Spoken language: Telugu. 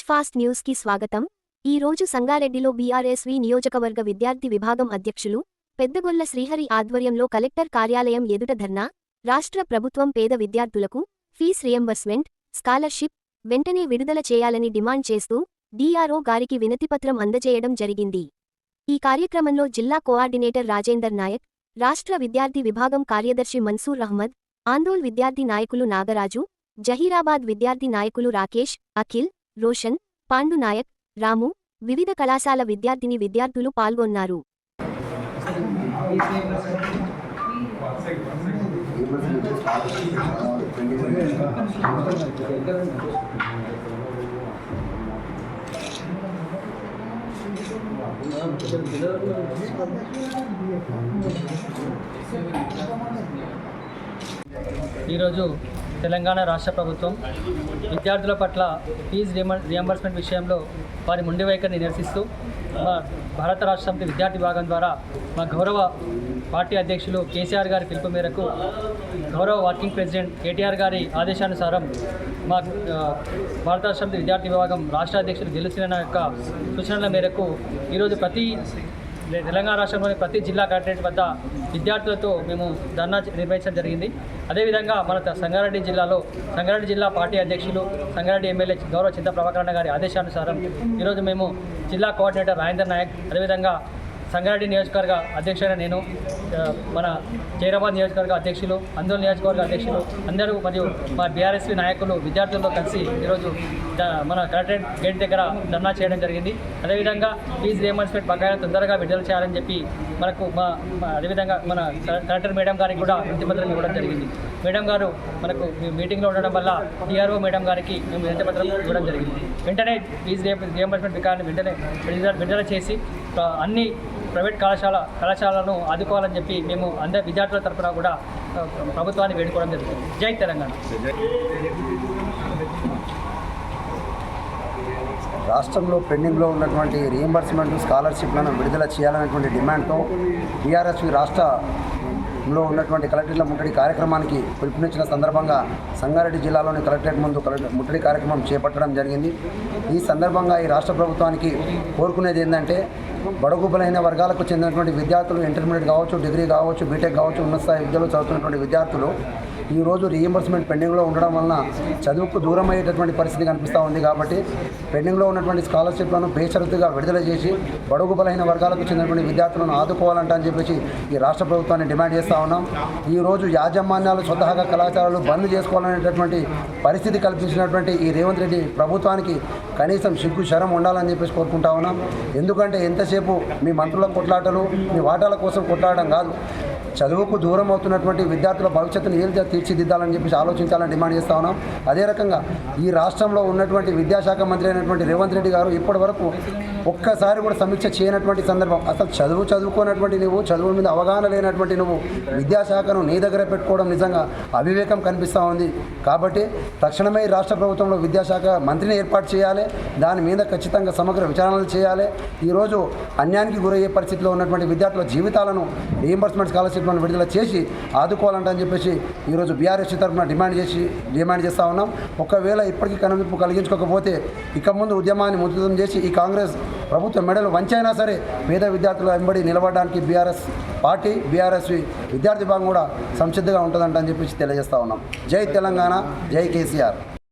ఫాస్ట్ న్యూస్కి స్వాగతం. ఈ రోజు సంగారెడ్డిలో బీఆర్ఎస్వి నియోజకవర్గ విద్యార్థి విభాగం అధ్యక్షులు పెద్దగొల్ల శ్రీహరి ఆధ్వర్యంలో కలెక్టర్ కార్యాలయం ఎదుట ధర్నా రాష్ట్ర ప్రభుత్వం పేద విద్యార్థులకు ఫీజ్ రియంబర్స్మెంట్ స్కాలర్షిప్ వెంటనే విడుదల చేయాలని డిమాండ్ చేస్తూ డీఆర్ఓ గారికి వినతిపత్రం అందజేయడం జరిగింది. ఈ కార్యక్రమంలో జిల్లా కోఆర్డినేటర్ రాజేందర్ నాయక్ రాష్ట్ర విద్యార్థి విభాగం కార్యదర్శి మన్సూర్ అహ్మద్ ఆందోళ్ విద్యార్థి నాయకులు నాగరాజు జహీరాబాద్ విద్యార్థి నాయకులు రాకేష్ అఖిల్ రోషన్ పాండు నాయక్ రాము వివిధ కళాశాల విద్యార్థిని విద్యార్థులు పాల్గొన్నారు. ఈరోజు తెలంగాణ రాష్ట్ర ప్రభుత్వం విద్యార్థుల పట్ల ఫీజు రియంబర్స్మెంట్ విషయంలో వారి ముండి వైఖరిని నిరసిస్తూ మా భారత రాష్ట్ర సమితి విద్యార్థి విభాగం ద్వారా మా గౌరవ పార్టీ అధ్యక్షులు కేసీఆర్ గారి పిలుపు మేరకు గౌరవ వర్కింగ్ ప్రెసిడెంట్ కేటీఆర్ గారి ఆదేశానుసారం మా భారత రాష్ట్ర సమితి విద్యార్థి విభాగం రాష్ట్ర అధ్యక్షులు గెలుసిన యొక్క సూచనల మేరకు ఈరోజు ప్రతి తెలంగాణ రాష్ట్రంలోని ప్రతి జిల్లా కలెక్టరేట్ వద్ద విద్యార్థులతో మేము ధర్నా నిర్వహించడం జరిగింది. అదేవిధంగా మన సంగారెడ్డి జిల్లాలో సంగారెడ్డి జిల్లా పార్టీ అధ్యక్షులు సంగారెడ్డి ఎమ్మెల్యే గౌరవ చింత ప్రభాకరణ గారి ఆదేశానుసారం ఈరోజు మేము జిల్లా కోఆర్డినేటర్ రాజేంద్ర నాయక్ అదేవిధంగా సంగారెడ్డి నియోజకవర్గ అధ్యక్షుడైన నేను మన జైరాబాద్ నియోజకవర్గ అధ్యక్షులు అందోళన నియోజకవర్గ అధ్యక్షులు అందరూ మరియు మా బీఆర్ఎస్పీ నాయకులు విద్యార్థులతో కలిసి ఈరోజు మన కలెక్టరేట్ గేట్ దగ్గర ధర్నా చేయడం జరిగింది. అదేవిధంగా ఫీజు రియంబర్స్మెంట్ బకాయిలు తొందరగా విడుదల చేయాలని చెప్పి మనకు మా అదేవిధంగా మన కలెక్టర్ మేడం గారికి కూడా వినతిపత్రం ఇవ్వడం జరిగింది. మేడం గారు మనకు మీటింగ్లో ఉండడం వల్ల టీఆర్ఓ మేడం గారికి మేము వినతిపత్రం ఇవ్వడం జరిగింది. వెంటనే ఫీజు రియంబర్స్మెంట్ బకాయిలను వెంటనే విడుదల విడుదల చేసి అన్ని ప్రైవేట్ కళాశాల కళాశాలను ఆదుకోవాలని చెప్పి మేము అందరి విద్యార్థుల తరఫున కూడా ప్రభుత్వాన్ని వేడుకోవడం జరుగుతుంది. జై తెలంగాణ. రాష్ట్రంలో పెండింగ్లో ఉన్నటువంటి రియంబర్స్మెంట్ స్కాలర్షిప్లను విడుదల చేయాలనేటువంటి డిమాండ్తో బీఆర్ఎస్వి లో ఉన్నటువంటి కలెక్టర్ల ముట్టడి కార్యక్రమానికి పిలుపునిచ్చిన సందర్భంగా సంగారెడ్డి జిల్లాలోని కలెక్టరేట్ ముందు కలెక్టర్ ముట్టడి కార్యక్రమం చేపట్టడం జరిగింది. ఈ సందర్భంగా ఈ రాష్ట్ర ప్రభుత్వానికి కోరుకునేది ఏంటంటే బడుగు బలహీన వర్గాలకు చెందినటువంటి విద్యార్థులు ఇంటర్మీడియట్ కావచ్చు డిగ్రీ కావచ్చు బీటెక్ కావచ్చు ఉన్నత స్థాయి విద్యలో చదువుతున్నటువంటి విద్యార్థులు ఈ రోజు రీఎంబర్స్మెంట్ పెండింగ్లో ఉండడం వలన చదువుకు దూరం అయ్యేటటువంటి పరిస్థితి కనిపిస్తూ ఉంది కాబట్టి పెండింగ్లో ఉన్నటువంటి స్కాలర్షిప్లను బేషరతుగా విడుదల చేసి బడుగు బలహీన వర్గాలకు చెందినటువంటి విద్యార్థులను ఆదుకోవాలంట అని చెప్పేసి ఈ రాష్ట్ర ప్రభుత్వాన్ని డిమాండ్ చేస్తూ ఉన్నాం. ఈ రోజు యాజమాన్యాలు స్వతహాగా కళాశాలలు బంద్ చేసుకోవాలనేటటువంటి పరిస్థితి కల్పించినటువంటి ఈ రేవంత్ రెడ్డి ప్రభుత్వానికి కనీసం సిగ్గు శరం ఉండాలని చెప్పేసి కోరుకుంటా ఉన్నాం. ఎందుకంటే ఎంతసేపు మీ మంత్రుల కొట్లాటలు మీ వాటాల కోసం కొట్లాడడం కాదు. చదువుకు దూరం అవుతున్నటువంటి విద్యార్థుల భవిష్యత్తును ఏ తీర్చిదిద్దాలని చెప్పేసి ఆలోచించాలని డిమాండ్ చేస్తా ఉన్నాం. అదే రకంగా ఈ రాష్ట్రంలో ఉన్నటువంటి విద్యాశాఖ మంత్రి అయినటువంటి రేవంత్ రెడ్డి గారు ఇప్పటి వరకు ఒక్కసారి కూడా సమీక్ష చేయనటువంటి సందర్భం. అసలు చదువు చదువుకోనటువంటి నువ్వు చదువు మీద అవగాహన లేనటువంటి నువ్వు విద్యాశాఖను నీ దగ్గర పెట్టుకోవడం నిజంగా అవివేకం కనిపిస్తూ ఉంది. కాబట్టి తక్షణమే రాష్ట్ర ప్రభుత్వంలో విద్యాశాఖ మంత్రిని ఏర్పాటు చేయాలి. దాని మీద ఖచ్చితంగా సమగ్ర విచారణలు చేయాలి. ఈరోజు అన్యానికి గురయ్యే పరిస్థితిలో ఉన్నటువంటి విద్యార్థుల జీవితాలను రీఎంబర్స్మెంట్ స్కాలర్షిప్లను విడుదల చేసి ఆదుకోవాలంటని చెప్పేసి ఈరోజు బీఆర్ఎస్ తరఫున డిమాండ్ చేసి డిమాండ్ చేస్తూ ఉన్నాం. ఒకవేళ ఇప్పటికీ కనువిప్పు కలిగించుకోకపోతే ఇక ముందు ఉద్యమాన్ని ముద్రితం చేసి ఈ కాంగ్రెస్ ప్రభుత్వ మెడలు వంచైనా సరే పేద విద్యార్థుల వెంబడి నిలబడడానికి బీఆర్ఎస్ పార్టీ బీఆర్ఎస్ విద్యార్థి భాగం కూడా సంసిద్ధంగా ఉంటుందంట అని చెప్పేసి తెలియజేస్తా ఉన్నాం. జై తెలంగాణ జై కేసీఆర్.